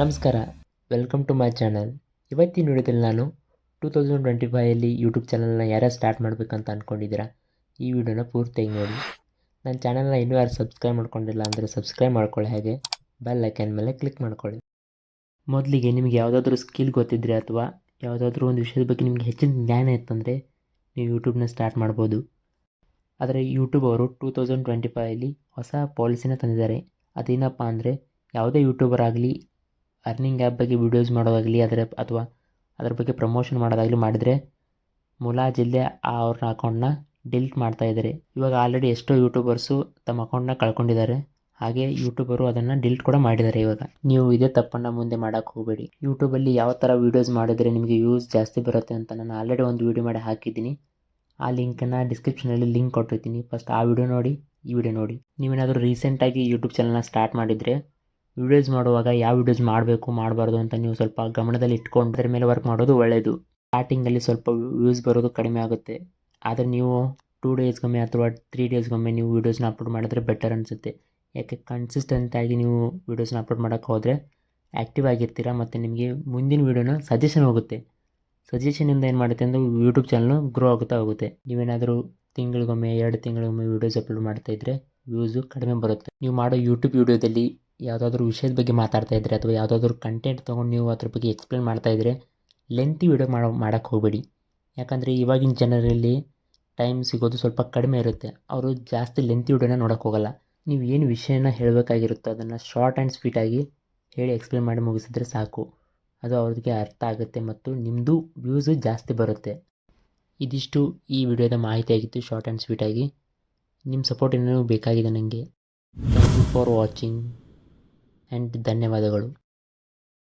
ನಮಸ್ಕಾರ. Welcome to my channel ಇವತ್ತಿನ ವಿಡಿಯೋದಲ್ಲಿ ನಾನು ಟೂ ತೌಸಂಡ್ ಟ್ವೆಂಟಿ ಫೈಯಲ್ಲಿ ಯೂಟ್ಯೂಬ್ ಚಾನಲ್ನ ಯಾರ್ಯಾರು ಸ್ಟಾರ್ಟ್ ಮಾಡಬೇಕಂತ ಅಂದ್ಕೊಂಡಿದ್ದೀರಾ ಈ ವಿಡಿಯೋನ ಪೂರ್ತಿಯಾಗಿ ನೋಡಿ. ನನ್ನ ಚಾನಲ್ನ ಇನ್ನೂ ಯಾರು ಸಬ್ಸ್ಕ್ರೈಬ್ ಮಾಡ್ಕೊಂಡಿಲ್ಲ ಅಂದರೆ ಸಬ್ಸ್ಕ್ರೈಬ್ ಮಾಡ್ಕೊಳ್ಳಿ ಹಾಗೆ. ಬೆಲ್ ಐಕನ್ ಮೇಲೆ ಕ್ಲಿಕ್ ಮಾಡ್ಕೊಳ್ಳಿ. ಮೊದಲಿಗೆ ನಿಮಗೆ ಯಾವುದಾದ್ರೂ ಸ್ಕಿಲ್ ಗೊತ್ತಿದ್ದರೆ ಅಥವಾ ಯಾವುದಾದ್ರೂ ಒಂದು ವಿಷಯದ ಬಗ್ಗೆ ನಿಮಗೆ ಹೆಚ್ಚಿನ ಜ್ಞಾನ ಇತ್ತಂದರೆ ನೀವು ಯೂಟ್ಯೂಬ್ನ ಸ್ಟಾರ್ಟ್ ಮಾಡ್ಬೋದು. ಆದರೆ ಯೂಟ್ಯೂಬ್ ಅವರು ಟೂ ತೌಸಂಡ್ ಟ್ವೆಂಟಿ ಫೈಯಲ್ಲಿ ಹೊಸ ಪಾಲಿಸಿನ ತಂದಿದ್ದಾರೆ. ಅದೇನಪ್ಪ ಅಂದರೆ ಯಾವುದೇ ಯೂಟ್ಯೂಬರ್ ಆಗಲಿ ಅರ್ನಿಂಗ್ ಆ್ಯಪ್ ಬಗ್ಗೆ ವೀಡಿಯೋಸ್ ಮಾಡೋದಾಗಲಿ, ಅದರ ಅಥವಾ ಅದ್ರ ಬಗ್ಗೆ ಪ್ರಮೋಷನ್ ಮಾಡೋದಾಗಲಿ ಮಾಡಿದರೆ ಮುಲಾಜಿಲ್ಲದೆ ಆ ಅವ್ರ ಅಕೌಂಟನ್ನ ಡಿಲೀಟ್ ಮಾಡ್ತಾ ಇದ್ದಾರೆ ಇವಾಗ ಆಲ್ರೆಡಿ ಎಷ್ಟೋ ಯೂಟ್ಯೂಬರ್ಸು ತಮ್ಮ ಅಕೌಂಟನ್ನ ಕಳ್ಕೊಂಡಿದ್ದಾರೆ ಹಾಗೆ ಯೂಟ್ಯೂಬರು ಅದನ್ನು ಡಿಲೀಟ್ ಕೂಡ ಮಾಡಿದ್ದಾರೆ ಇವಾಗ. ನೀವು ಇದೇ ತಪ್ಪನ್ನು ಮುಂದೆ ಮಾಡೋಕ್ಕೆ ಹೋಗಬೇಡಿ. ಯೂಟ್ಯೂಬಲ್ಲಿ ಯಾವ ಥರ ವೀಡಿಯೋಸ್ ಮಾಡಿದರೆ ನಿಮಗೆ ವ್ಯೂಸ್ ಜಾಸ್ತಿ ಬರುತ್ತೆ ಅಂತ ನಾನು ಆಲ್ರೆಡಿ ಒಂದು ವೀಡಿಯೋ ಮಾಡಿ ಹಾಕಿದ್ದೀನಿ. ಆ ಲಿಂಕನ್ನು ಡಿಸ್ಕ್ರಿಪ್ಷನಲ್ಲಿ ಲಿಂಕ್ ಕೊಟ್ಟಿರ್ತೀನಿ. ಫಸ್ಟ್ ಆ ವಿಡಿಯೋ ನೋಡಿ, ಈ ವಿಡಿಯೋ ನೋಡಿ. ನೀವೇನಾದರೂ ರೀಸೆಂಟಾಗಿ ಯೂಟ್ಯೂಬ್ ಚಾನಲ್ನ ಸ್ಟಾರ್ಟ್ ಮಾಡಿದರೆ ವೀಡಿಯೋಸ್ ಮಾಡುವಾಗ ಯಾವ ವೀಡಿಯೋಸ್ ಮಾಡಬೇಕು, ಮಾಡಬಾರ್ದು ಅಂತ ನೀವು ಸ್ವಲ್ಪ ಗಮನದಲ್ಲಿ ಇಟ್ಕೊಂಡು ಅದ್ರ ಮೇಲೆ ವರ್ಕ್ ಮಾಡೋದು ಒಳ್ಳೆಯದು ಸ್ಟಾರ್ಟಿಂಗಲ್ಲಿ ಸ್ವಲ್ಪ ವ್ಯೂಸ್ ಬರೋದು ಕಡಿಮೆ ಆಗುತ್ತೆ. ಆದರೆ ನೀವು ಟೂ ಡೇಸ್ಗೊಮ್ಮೆ ಅಥವಾ ತ್ರೀ ಡೇಸ್ಗೊಮ್ಮೆ ನೀವು ವೀಡಿಯೋಸ್ನ ಅಪ್ಲೋಡ್ ಮಾಡಿದ್ರೆ ಬೆಟರ್ ಅನಿಸುತ್ತೆ. ಯಾಕೆ ಕನ್ಸಿಸ್ಟೆಂಟಾಗಿ ನೀವು ವೀಡಿಯೋಸ್ನ ಅಪ್ಲೋಡ್ ಮಾಡೋಕ್ಕೆ ಹೋದರೆ ಆ್ಯಕ್ಟಿವ್ ಆಗಿರ್ತೀರ ಮತ್ತು ನಿಮಗೆ ಮುಂದಿನ ವೀಡಿಯೋನ ಸಜೆಷನ್ ಹೋಗುತ್ತೆ. ಸಜೆಷನಿಂದ ಏನು ಮಾಡುತ್ತೆ ಅಂದರೆ ಯೂಟ್ಯೂಬ್ ಚಾನಲ್ನು ಗ್ರೋ ಆಗುತ್ತಾ ಹೋಗುತ್ತೆ. ನೀವೇನಾದರೂ ತಿಂಗಳಿಗೊಮ್ಮೆ ಎರಡು ತಿಂಗಳಿಗೊಮ್ಮೆ ವೀಡಿಯೋಸ್ ಅಪ್ಲೋಡ್ ಮಾಡ್ತಾ ಇದ್ದರೆ ವ್ಯೂಸು ಕಡಿಮೆ ಬರುತ್ತೆ. ನೀವು ಮಾಡೋ ಯೂಟ್ಯೂಬ್ ವೀಡಿಯೋದಲ್ಲಿ ಯಾವುದಾದ್ರೂ ವಿಷಯದ ಬಗ್ಗೆ ಮಾತಾಡ್ತಾ ಇದ್ದರೆ ಅಥವಾ ಯಾವುದಾದ್ರೂ ಕಂಟೆಂಟ್ ತೊಗೊಂಡು ನೀವು ಅದ್ರ ಬಗ್ಗೆ ಎಕ್ಸ್ಪ್ಲೇನ್ ಮಾಡ್ತಾ ಇದ್ದರೆ ಲೆಂತಿ ವಿಡಿಯೋ ಮಾಡೋ ಮಾಡೋಕ್ಕೆ ಹೋಗಬೇಡಿ. ಯಾಕಂದರೆ ಇವಾಗಿನ ಜನರಲ್ಲಿ ಟೈಮ್ ಸಿಗೋದು ಸ್ವಲ್ಪ ಕಡಿಮೆ ಇರುತ್ತೆ. ಅವರು ಜಾಸ್ತಿ ಲೆಂತಿ ವಿಡಿಯೋನ ನೋಡೋಕೆ ಹೋಗಲ್ಲ. ನೀವು ಏನು ವಿಷಯನ ಹೇಳಬೇಕಾಗಿರುತ್ತೋ ಅದನ್ನು ಶಾರ್ಟ್ ಆ್ಯಂಡ್ ಸ್ವೀಟಾಗಿ ಹೇಳಿ ಎಕ್ಸ್ಪ್ಲೇನ್ ಮಾಡಿ ಮುಗಿಸಿದ್ರೆ ಸಾಕು. ಅದು ಅವ್ರಿಗೆ ಅರ್ಥ ಆಗುತ್ತೆ ಮತ್ತು ನಿಮ್ಮದು ವ್ಯೂಸು ಜಾಸ್ತಿ ಬರುತ್ತೆ. ಇದಿಷ್ಟು ಈ ವಿಡಿಯೋದ ಮಾಹಿತಿ ಆಗಿತ್ತು ಶಾರ್ಟ್ ಆ್ಯಂಡ್ ಸ್ವೀಟಾಗಿ ನಿಮ್ಮ ಸಪೋರ್ಟ್ ಇನ್ನೂ ಬೇಕಾಗಿದೆ ನನಗೆ thank you for watching and ಧನ್ಯವಾದಗಳು.